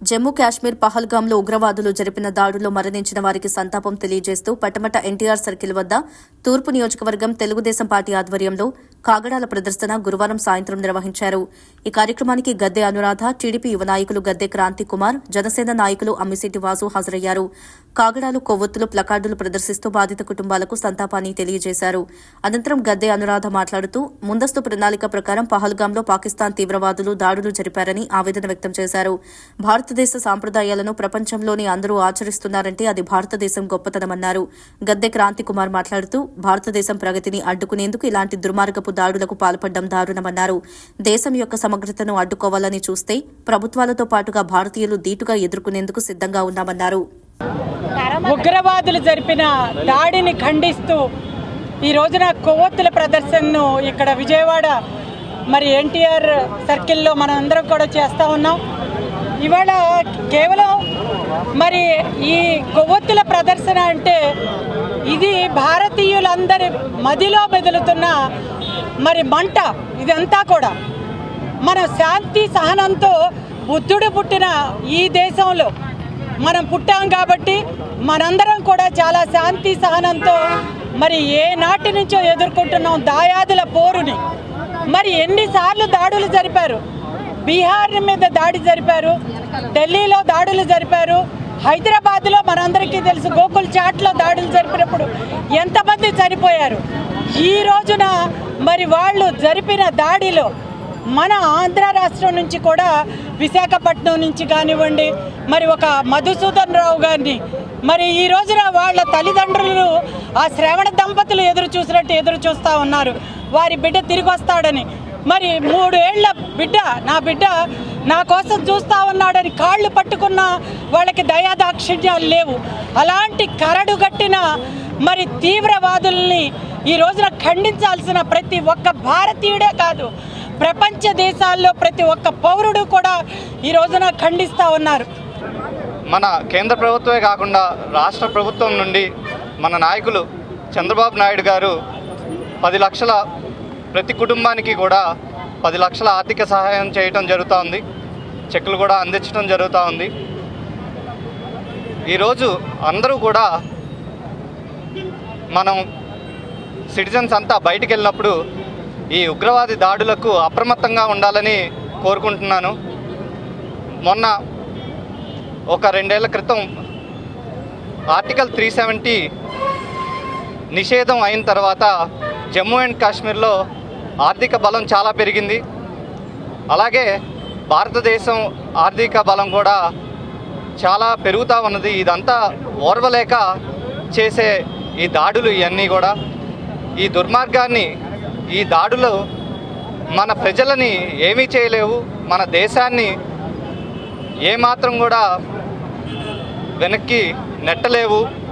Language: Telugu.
జమ్మూ కాశ్మీర్ పహల్గాంలో ఉగ్రవాదులు జరిపిన దాడుల్లో మరణించిన వారికి సంతాపం తెలియజేస్తూ పటమట ఎన్టీఆర్ సర్కిల్ వద్ద తూర్పు నియోజకవర్గం తెలుగుదేశం పార్టీ ఆధ్వర్యంలో కాగడాల ప్రదర్శన గురువారం సాయంత్రం నిర్వహించారు. ఈ కార్యక్రమానికి గద్దె అనురాధ టీడీపీ యువ నాయకులు గద్దె క్రాంతి కుమార్ జనసేన నాయకులు అమ్మిశెట్టి వాసు హాజరయ్యారు. కాగడాలు కొవ్వొత్తులు ప్లకార్డులు ప్రదర్శిస్తూ బాధిత కుటుంబాలకు సంతాపాన్ని తెలియజేశారు. అనంతరం గద్దె అనురాధ మాట్లాడుతూ ముందస్తు ప్రణాళిక ప్రకారం పహల్గాంలో పాకిస్తాన్ తీవ్రవాదులు దాడులు జరిపారని ఆవేదన వ్యక్తం చేశారు. భారతదేశ సాంప్రదాయాలను ప్రపంచంలోని అందరూ ఆచరిస్తున్నారంటే అది భారతదేశం గొప్పతనమన్నారు. గద్దె క్రాంతి కుమార్ మాట్లాడుతూ భారతదేశం ప్రగతిని అడ్డుకునేందుకు ఇలాంటి దుర్మార్గపు దాడులకు పాల్పడడం దారుణమన్నారు. దేశం యొక్క సమగ్రతను అడ్డుకోవాలని చూస్తే ప్రభుత్వాలతో పాటుగా భారతీయులు ధీటుగా ఎదుర్కొనేందుకు సిద్ధంగా ఉన్నామన్నారు. ఉగ్రవాదులు జరిపిన దాడిని ఖండిస్తూ ఈ రోజున కొవ్వొత్తుల ప్రదర్శనను ఇక్కడ విజయవాడ మరి ఎన్టీఆర్ సర్కిల్లో మనం అందరం కూడా చేస్తూ ఉన్నాం. ఇవాళ కేవలం మరి ఈ కొవ్వొత్తుల ప్రదర్శన అంటే ఇది భారతీయులందరి మదిలో మెదులుతున్న మరి మంట ఇదంతా కూడా మన శాంతి సహనంతో బుద్ధుడు పుట్టిన ఈ దేశంలో మనం పుట్టాం కాబట్టి మనందరం కూడా చాలా శాంతి సహనంతో మరి ఏ నాటి నుంచో ఎదుర్కొంటున్నాం దాయాదుల పోరుని. మరి ఎన్నిసార్లు దాడులు జరిపారు? బీహార్ మీద దాడి జరిపారు ఢిల్లీలో దాడులు జరిపారు హైదరాబాద్లో మనందరికీ తెలుసు గోకుల్ చాట్లో దాడులు జరిపినప్పుడు ఎంతమంది చనిపోయారు? ఈ రోజున మరి వాళ్ళు జరిపిన దాడిలో మన ఆంధ్ర రాష్ట్రం నుంచి కూడా విశాఖపట్నం నుంచి కానివ్వండి మరి ఒక మధుసూదన్ రావు గారిని మరి ఈ రోజున వాళ్ళ తల్లిదండ్రులు ఆ శ్రవణ దంపతులు ఎదురు చూసినట్టు ఎదురు చూస్తూ ఉన్నారు. వారి బిడ్డ తిరిగి వస్తాడని. మరి మూడేళ్ళ బిడ్డ నా బిడ్డ నా కోసం చూస్తా ఉన్నాడని కాళ్ళు పట్టుకున్న వాళ్ళకి దయాదాక్షిణ్యాలు లేవు. అలాంటి కరడు గట్టిన మరి తీవ్రవాదుల్ని ఈ రోజున ఖండించాల్సిన ప్రతి ఒక్క భారతీయుడే కాదు ప్రపంచ దేశాల్లో ప్రతి ఒక్క పౌరుడు కూడా ఈ రోజున ఖండిస్తూ ఉన్నారు. మన కేంద్ర ప్రభుత్వమే కాకుండా రాష్ట్ర ప్రభుత్వం నుండి మన నాయకులు చంద్రబాబు నాయుడు గారు పది లక్షల ప్రతి కుటుంబానికి కూడా పది లక్షల ఆర్థిక సహాయం చేయటం జరుగుతూ ఉంది చెక్కులు కూడా అందించడం జరుగుతూ ఉంది ఈరోజు అందరూ కూడా మనం సిటిజన్స్ అంతా బయటికి వెళ్ళినప్పుడు ఈ ఉగ్రవాది దాడులకు అప్రమత్తంగా ఉండాలని కోరుకుంటున్నాను. మొన్న ఒక రెండేళ్ళ క్రితం ఆర్టికల్ త్రీ సెవెంటీ నిషేధం అయిన తర్వాత జమ్మూ అండ్ కాశ్మీర్లో ఆర్థిక బలం చాలా పెరిగింది. అలాగే భారతదేశం ఆర్థిక బలం కూడా చాలా పెరుగుతూ ఉన్నది. ఇదంతా ఓర్వలేక చేసే ఈ దాడులు ఇవన్నీ కూడా. ఈ దుర్మార్గాన్ని ఈ దాడులు మన ప్రజలని ఏమీ చేయలేవు మన దేశాన్ని ఏమాత్రం కూడా వెనక్కి నెట్టలేవు.